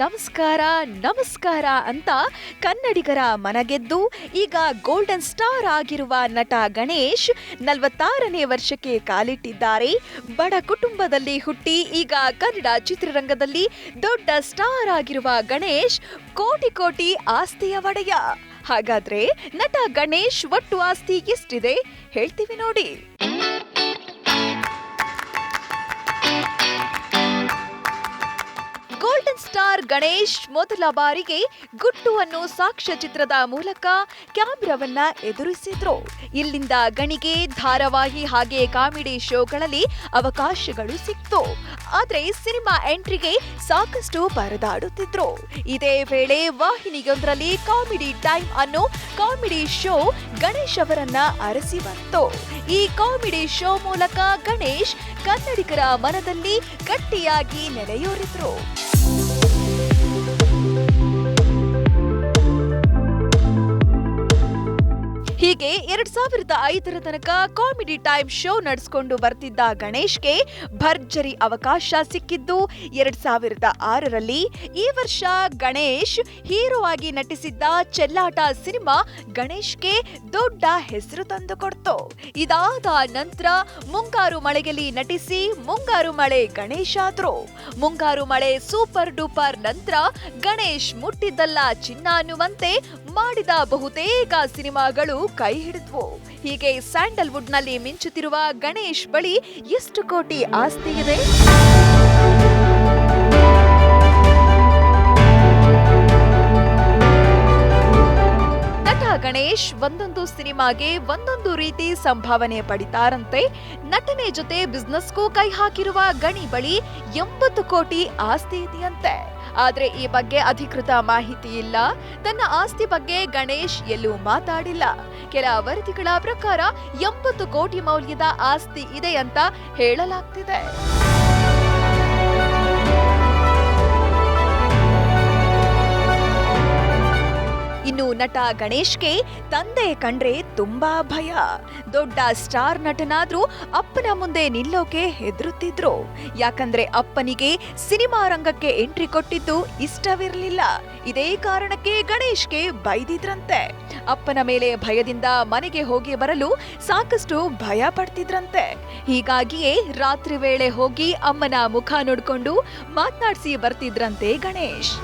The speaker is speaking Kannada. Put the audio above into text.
ನಮಸ್ಕಾರ ನಮಸ್ಕಾರ ಅಂತ ಕನ್ನಡಿಗರ ಮನಗೆದ್ದು ಈಗ ಗೋಲ್ಡನ್ ಸ್ಟಾರ್ ಆಗಿರುವ ನಟ ಗಣೇಶ್ ನಲವತ್ತಾರನೇ ವರ್ಷಕ್ಕೆ ಕಾಲಿಟ್ಟಿದ್ದಾರೆ. ಬಡ ಕುಟುಂಬದಲ್ಲಿ ಹುಟ್ಟಿ ಈಗ ಕನ್ನಡ ಚಿತ್ರರಂಗದಲ್ಲಿ ದೊಡ್ಡ ಸ್ಟಾರ್ ಆಗಿರುವ ಗಣೇಶ್ ಕೋಟಿ ಕೋಟಿ ಆಸ್ತಿಯ ಒಡೆಯ. ಹಾಗಾದ್ರೆ ನಟ ಗಣೇಶ್ ಒಟ್ಟು ಆಸ್ತಿ ಎಷ್ಟಿದೆ? ಹೇಳ್ತೀವಿ ನೋಡಿ. ಸ್ಟಾರ್ ಗಣೇಶ್ ಮೊದಲ ಬಾರಿಗೆ ಗುಟ್ಟು ಅನ್ನೋ ಸಾಕ್ಷ್ಯಚಿತ್ರದ ಮೂಲಕ ಕ್ಯಾಮ್ರಾವನ್ನ ಎದುರಿಸಿದ್ರು. ಇಲ್ಲಿಂದ ಗಣಿಗೆ, ಧಾರಾವಾಹಿ ಹಾಗೆ ಕಾಮಿಡಿ ಶೋಗಳಲ್ಲಿ ಅವಕಾಶಗಳು ಸಿಕ್ತು. ಆದ್ರೆ ಸಿನಿಮಾ ಎಂಟ್ರಿಗೆ ಸಾಕಷ್ಟು ಪರದಾಡುತ್ತಿದ್ರು. ಇದೇ ವೇಳೆ ವಾಹಿನಿಯೊಂದರಲ್ಲಿ ಕಾಮಿಡಿ ಟೈಮ್ ಅನ್ನೋ ಕಾಮಿಡಿ ಶೋ ಗಣೇಶ್ ಅವರನ್ನ ಅರಸಿ ಬಂತು. ಈ ಕಾಮಿಡಿ ಶೋ ಮೂಲಕ ಗಣೇಶ್ ಕನ್ನಡಿಗರ ಮನದಲ್ಲಿ ಗಟ್ಟಿಯಾಗಿ ನೆಲೆಯೂರಿದ್ರು. ಎರಡ್ ಸಾವಿರದ ಐದರ ತನಕ ಕಾಮಿಡಿ ಟೈಮ್ ಶೋ ನಡೆಸಿಕೊಂಡು ಬರ್ತಿದ್ದ ಗಣೇಶ್ಗೆ ಭರ್ಜರಿ ಅವಕಾಶ ಸಿಕ್ಕಿದ್ದು ಎರಡ್ ಸಾವಿರದ ಆರರಲ್ಲಿ. ಈ ವರ್ಷ ಗಣೇಶ್ ಹೀರೋ ಆಗಿ ನಟಿಸಿದ್ದ ಚೆಲ್ಲಾಟ ಸಿನಿಮಾ ಗಣೇಶ್ಗೆ ದೊಡ್ಡ ಹೆಸರು ತಂದುಕೊಡ್ತು ಇದಾದ ನಂತರ ಮುಂಗಾರು ಮಳೆಯಲ್ಲಿ ನಟಿಸಿ ಮುಂಗಾರು ಮಳೆ ಗಣೇಶ್ ಆದ್ರು. ಮುಂಗಾರು ಮಳೆ ಸೂಪರ್ ಡೂಪರ್ ನಂತರ ಗಣೇಶ್ ಮುಟ್ಟಿದ್ದಲ್ಲ ಚಿನ್ನ ಅನ್ನುವಂತೆ ಮಾಡಿದ ಬಹುತೇಕ ಸಿನಿಮಾಗಳು ಕೈ ಹಿಡಿದ್ವು. ಹೀಗೆ ಸ್ಯಾಂಡಲ್ವುಡ್ನಲ್ಲಿ ಮಿಂಚುತ್ತಿರುವ ಗಣೇಶ್ ಬಳಿ ಎಷ್ಟು ಕೋಟಿ ಆಸ್ತಿ ಇದೆ ಗಣೇಶ್ ಒಂದೊಂದು ಸಿನಿಮಾಗೆ ಒಂದೊಂದು ರೀತಿ ಸಂಭಾವನೆ ಪಡಿತಾರಂತೆ. ನಟನೆ ಜೊತೆ ಬಿಸ್ನೆಸ್ಗೂ ಕೈ ಹಾಕಿರುವ ಗಣಿ ಬಳಿ ಎಂಬತ್ತು ಕೋಟಿ ಆಸ್ತಿ ಇದೆಯಂತೆ. ಆದ್ರೆ ಈ ಬಗ್ಗೆ ಅಧಿಕೃತ ಮಾಹಿತಿ ಇಲ್ಲ. ತನ್ನ ಆಸ್ತಿ ಬಗ್ಗೆ ಗಣೇಶ್ ಎಲ್ಲೂ ಮಾತಾಡಿಲ್ಲ. ಕೆಲ ವರದಿಗಳ ಪ್ರಕಾರ ಎಂಬತ್ತು ಕೋಟಿ ಮೌಲ್ಯದ ಆಸ್ತಿ ಇದೆ ಅಂತ ಹೇಳಲಾಗ್ತಿದೆ. ನಟ ಗಣೇಶ್ಗೆ ತಂದೆ ಕಂಡ್ರೆ ತುಂಬಾ ಭಯ. ದೊಡ್ಡ ಸ್ಟಾರ್ ನಟನಾದ್ರೂ ಅಪ್ಪನ ಮುಂದೆ ನಿಲ್ಲೋಕೆ ಹೆದರುತ್ತಿದ್ರು. ಯಾಕಂದ್ರೆ ಅಪ್ಪನಿಗೆ ಸಿನಿಮಾ ರಂಗಕ್ಕೆ ಎಂಟ್ರಿ ಕೊಟ್ಟಿದ್ದು ಇಷ್ಟವಿರಲಿಲ್ಲ. ಇದೇ ಕಾರಣಕ್ಕೆ ಗಣೇಶ್ಗೆ ಬೈದಿದ್ರಂತೆ. ಅಪ್ಪನ ಮೇಲೆ ಭಯದಿಂದ ಮನೆಗೆ ಹೋಗಿ ಬರಲು ಸಾಕಷ್ಟು ಭಯ ಪಡ್ತಿದ್ರಂತೆ. ಹೀಗಾಗಿಯೇ ರಾತ್ರಿ ವೇಳೆ ಹೋಗಿ ಅಮ್ಮನ ಮುಖ ನೋಡ್ಕೊಂಡು ಮಾತನಾಡಿಸಿ ಬರ್ತಿದ್ರಂತೆ ಗಣೇಶ್.